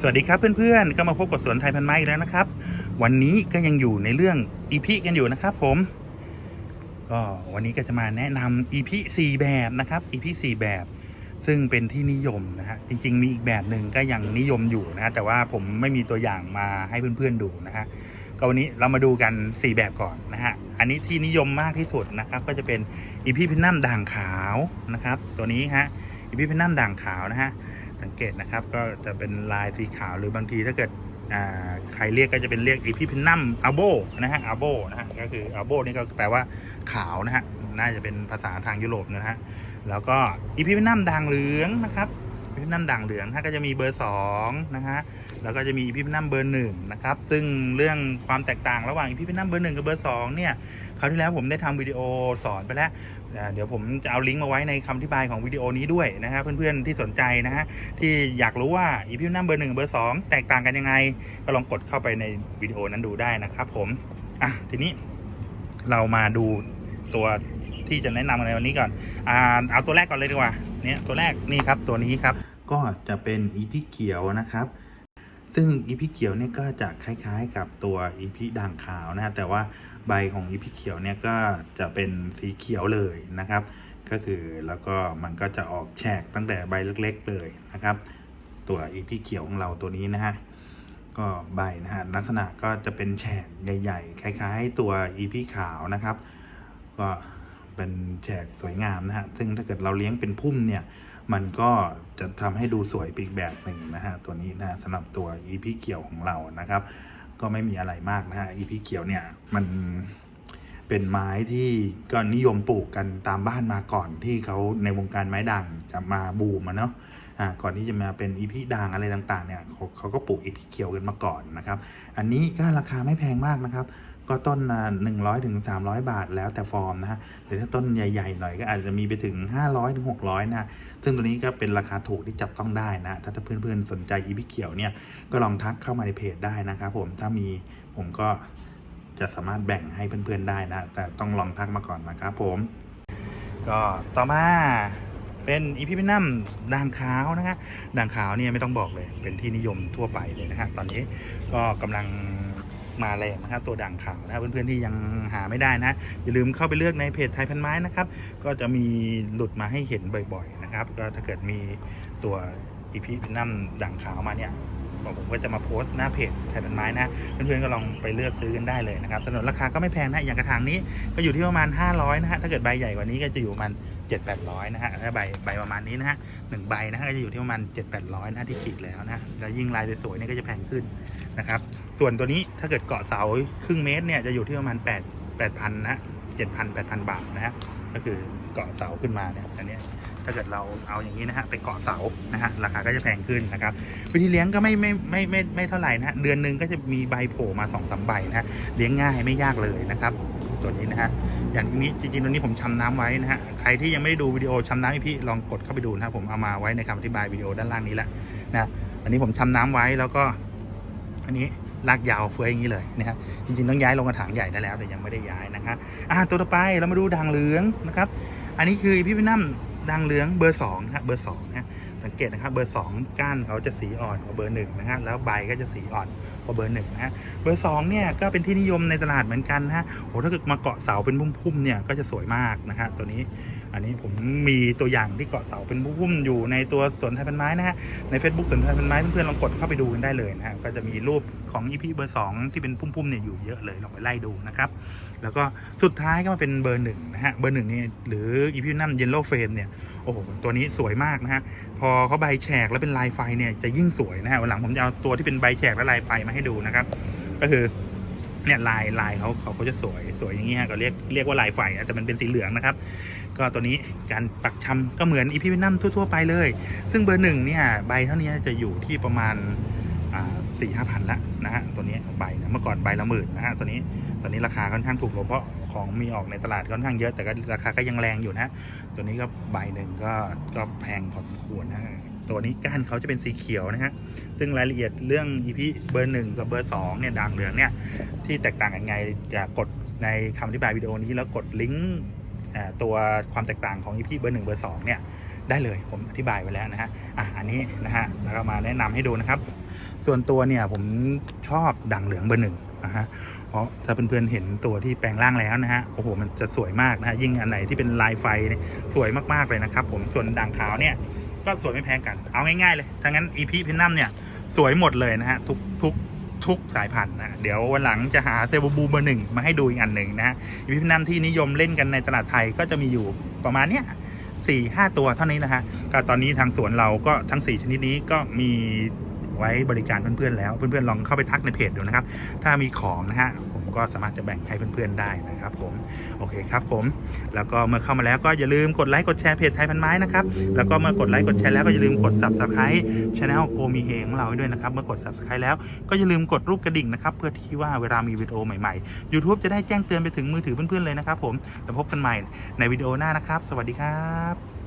สวัสดีครับเพื่อนๆ ก็มาพบกับสวนไทยพันไม้แล้วนะครับ วันนี้ก็ยังอยู่ในเรื่องอีพีกันอยู่นะครับผมก็วันนี้ก็จะมาแนะนำอีพีสี่แบบนะครับอีพีสี่แบบ ซึ่งเป็นที่นิยมนะฮะจริงๆ มีอีกแบบหนึ่งก็ยังนิยมอยู่นะฮะแต่ว่าผมไม่มีตัวอย่างมาให้เพื่อนๆดูนะฮะก็วันนี้เรามาดูกัน 4 แบบก่อนนะฮะอันนี้ที่นิยมมากที่สุดนะครับก็จะเป็นอีพีพินัมด่างขาวนะครับตัวนี้ฮะอีพีพินัมด่างขาวนะฮะ สังเกตนะครับ ก็จะเป็นลายสีขาวหรือบางทีถ้าเกิดใครเรียกก็จะเป็นเรียกอีพิพินัมอาโบนะฮะอาโบนะฮะก็คืออาโบนี่ก็แปลว่าขาวนะฮะน่าจะเป็นภาษาทางยุโรปนะฮะแล้วก็อีพิพินัมด่างเหลืองนะครับ อีพิพนัมด่างเหลืองถ้าก็จะมีเบอร์2นะฮะแล้วก็จะมีอีพิพนัมเบอร์หนึ่งนะครับซึ่งเรื่องความแตกต่างระหว่างอีพิพนัมเบอร์หนึ่งกับเบอร์สองเนี่ยคราวที่แล้วผมได้ทำวิดีโอสอนไปแล้วเดี๋ยวผมจะเอาลิงก์มาไว้ในคำอธิบายของวิดีโอนี้ด้วยนะครับเพื่อนๆที่สนใจนะฮะที่อยากรู้ว่าอีพิวนัมเบอร์หนึ่งเบอร์สองแตกต่างกันยังไง ก็ลองกดเข้าไปในวิดีโอนั้นดูได้นะครับผมอะทีนี้เรามาดูตัวที่จะแนะนำในวันนี้ก่อนอ่าเอาตัวแรกก่อนเลยดีกว่า เนี่ยตัวแรกนี่ครับตัวนี้ครับ ก็จะเป็นอีพิเขียวนะครับ ซึ่งอีพิเขียวเนี่ยก็จะคล้ายๆกับตัวอีพิด่างขาวนะ แต่ว่าใบของอีพิเขียวเนี่ยก็จะเป็นสีเขียวเลยนะครับ ก็คือแล้วก็มันก็จะออกแฉกตั้งแต่ใบเล็กๆเลยนะครับ ตัวอีพิเขียวของเราตัวนี้นะฮะก็ใบนะฮะลักษณะก็จะเป็นแฉกใหญ่ ๆ คล้าย ๆ ตัวอีพิขาวนะครับ ก็ เป็นแฉกสวยงามนะฮะ ซึ่งถ้าเกิดเราเลี้ยงเป็นพุ่มเนี่ย มันก็จะทำให้ดูสวยปอีกแบบหนึ่งนะฮะ ตัวนี้นะสำหรับตัวอีพีเขียวของเรานะครับ ก็ไม่มีอะไรมากนะฮะอีพีเขียวเนี่ยมัน เป็นไม้ที่ก็นิยมปลูกกันตามบ้านมาก่อนที่เขาในวงการไม้ด่างจะมาบูมอะเนาะอ่าก่อนที่จะมาเป็นอีพีด่างอะไรต่างๆเนี่ยเขาเขาก็ปลูกอีพีเขียวกันมาก่อนนะครับ อันนี้ก็ราคาไม่แพงมากนะครับ ก็ต้นหนึ่งร้อยถึงสามร้อยบาทแล้วแต่ฟอร์มนะฮะหรือถ้าต้นใหญ่ๆหน่อยก็อาจจะมีไปถึง500ถึง600นะฮะซึ่งตัวนี้ก็เป็นราคาถูกที่จับต้องได้นะ ถ้าเพื่อนๆสนใจอีพิเขียวเนี่ยก็ลองทักเข้ามาในเพจได้นะครับผมถ้ามีผมก็ จะสามารถแบ่งให้เพื่อนๆได้นะ แต่ต้องลองทักมาก่อนนะครับผม ก็ต่อมาเป็นอีพิพินัมด่างขาวนะฮะด่างขาวเนี่ยไม่ต้องบอกเลย เป็นที่นิยมทั่วไปเลยนะฮะตอนนี้ก็กำลังมาแรงนะครับตัวด่างขาวนะเพื่อนๆที่ยังหาไม่ได้นะ อย่าลืมเข้าไปเลือกในเพจไทยพันไม้นะครับ ก็จะมีหลุดมาให้เห็นบ่อยๆนะครับ ก็ถ้าเกิดมีตัวอีพิพินัมด่างขาวมาเนี่ย ผมก็จะมาโพสต์หน้าเพจไทยพันไม้นะเพื่อนๆก็ลองไปเลือกซื้อกันได้เลยนะครับถนนราคาก็ไม่แพงนะอย่างกระถางนี้ก็อยู่ที่ประมาณ 500นะฮะถ้าเกิดใบใหญ่กว่านี้ก็จะอยู่ประมาณ7 800นะฮะถ้าใบใบประมาณนี้นะฮะหนึ่งใบนะฮะก็จะอยู่ที่ประมาณ7 800นะที่ขีดแล้วนะแล้วยิ่งลายสวยๆนี่ก็จะแพงขึ้นนะครับส่วนตัวนี้ถ้าเกิดเกาะเสาครึ่งเมตรเนี่ยจะอยู่ที่ประมาณ 8 8,000นะ7,000 8,000 บาทนะฮะก็คือเกาะเสาขึ้นมาเนี่ยอันนี้ ถ้าเกิดเราเอาอย่างนี้นะฮะไปเกาะเสานะฮะราคาก็จะแพงขึ้นนะครับวิธีเลี้ยงก็ไม่ไม่ไม่ไม่ไม่เท่าไหร่นะฮะเดือนหนึ่งก็จะมีใบโผล่มา2อสใบนะฮะเลี้ยงง่ายไม่ยากเลยนะครับตัวนี้นะฮะอย่างนี้จริงๆตัวนี้ผมชำน้ำไว้นะฮะใครที่ยังไม่ได้ดูวิดีโอชำน้ำพี่ลองกดเข้าไปดูนะครับผมเอามาไว้ในคำอธิบายวิดีโอด้านล่างนี้แหละนะอันนี้ผมชำน้ำไว้แล้วก็ อันนี้ลากยาวเฟ้ยอย่างนี้เลยนะครับจริงๆต้องย้ายลงกระถางใหญ่ได้แล้วแต่ยังไม่ได้ย้ายนะครับอ่าตัวต่อไปเรามาดูด่างเหลืองนะครับ อันนี้คือพี่พินัม ดังเหลืองเบอร์สองนะครับเบอร์สองนะสังเกตนะครับเบอร์สองก้านเขาจะสีอ่อนกว่าเบอร์หนึ่งนะฮะแล้วใบก็จะสีอ่อนกว่าเบอร์หนึ่งนะฮะเบอร์สองเนี่ยก็เป็นที่นิยมในตลาดเหมือนกันนะฮะโอ้ถ้าเกิดมาเกาะเสาเป็นพุ่มๆเนี่ยก็จะสวยมากนะฮะตัวนี้ อันนี้ผมมีตัวอย่างที่เกาะเสาเป็นพุ่มๆอยู่ในตัวสวนไทยพันไม้นะฮะใน Facebook สวนไทยพันไม้เพื่อนๆลองกดเข้าไปดูกันได้เลยนะฮะก็จะมีรูปของอีพีเบอร์ 2 ที่เป็นพุ่มๆเนี่ยอยู่เยอะเลยลองไปไล่ดูนะครับแล้วก็สุดท้ายก็มาเป็นเบอร์หนึ่งนะฮะเบอร์หนึ่งนี่หรืออีพีนัมเยลโล่เฟมเนี่ยโอ้โหตัวนี้สวยมากนะฮะพอเขาใบแฉกแล้วเป็นลายไฟเนี่ยจะยิ่งสวยนะฮะวันหลังผมจะเอาตัวที่เป็นใบแฉกและลายไฟมาให้ดูนะครับก็คือ เนี่ยลายลายเขาเขาเขาจะสวยสวยอย่างนี้ฮะก็เรียกเรียกว่าลายไฟแต่มันเป็นสีเหลืองนะครับ ก็ตัวนี้การปักชำก็เหมือนอีพีนัมทั่ว ๆ ไปเลย ซึ่งเบอร์หนึ่งเนี่ยใบเท่านี้จะอยู่ที่ประมาณสี่ห้าพันละนะฮะตัวนี้ใบนะเมื่อก่อนใบละหมื่นนะฮะตัวนี้ตอนนี้ราคาค่อนข้างถูกลงเพราะของมีออกในตลาดค่อนข้างเยอะแต่ก็ราคาก็ยังแรงอยู่นะตัวนี้ก็ใบหนึ่งก็ก็แพงพอสมควรนะ ตัวนี้ก้านเขาจะเป็นสีเขียวนะฮะ ซึ่งรายละเอียดเรื่องอีพีเบอร์หนึ่งกับเบอร์สองเนี่ยด่างเหลืองเนี่ยที่แตกต่างกันไงจะกดในคำอธิบายวิดีโอนี้แล้วกดลิงก์ตัวความแตกต่างของ EP เบอร์หนึ่งเบอร์สองเนี่ยได้เลยผมอธิบายไว้แล้วนะฮะอะอันนี้นะฮะแล้วก็มาแนะนำให้ดูนะครับ ส่วนตัวเนี่ยผมชอบด่างเหลืองเบอร์หนึ่งนะฮะเพราะถ้าเพื่อนๆเห็นตัวที่แปลงร่างแล้วนะฮะโอ้โหมันจะสวยมากนะฮะยิ่งอันไหนที่เป็นลายไฟเนี่ยสวยมากๆเลยนะครับ ผมส่วนด่างขาวเนี่ย ก็สวยไม่แพ้กัน เอาง่ายๆเลยถ้างั้นอีพีพินัมเนี่ยสวยหมดเลยนะฮะทุกทุกทุกสายพันธุ์นะเดี๋ยววันหลังจะหาเซลบูเบอร์หนึ่งมาให้ดูอีกอันหนึ่งนะฮะอีพีพินัมที่นิยมเล่นกันในตลาดไทยก็จะมีอยู่ประมาณเนี้ยสี่ห้าตัวเท่านี้นะฮะก็ตอนนี้ทางสวนเราก็ทั้ง 4 ชนิดนี้ก็มีไว้บริการเพื่อนๆแล้ว เพื่อนๆลองเข้าไปทักในเพจดูนะครับ ถ้ามีของนะฮะ ก็สามารถจะแบ่งให้เพื่อนๆได้นะครับผมโอเคครับผม แล้วก็เมื่อเข้ามาแล้วก็อย่าลืมกดไลค์กดแชร์เพจไทยพันไม้นะครับแล้วก็เมื่อกดไลค์กดแชร์แล้วก็อย่าลืมกด subscribe channel โกมีเฮของเราไว้ด้วยนะครับเมื่อกด subscribe แล้วก็อย่าลืมกดรูปกระดิ่งนะครับเพื่อที่ว่าเวลามีวิดีโอใหม่ๆ YouTube จะได้แจ้งเตือนไปถึงมือถือเพื่อนๆเลยนะครับผมแล้วพบกันใหม่ในวิดีโอหน้านะครับ สวัสดีครับ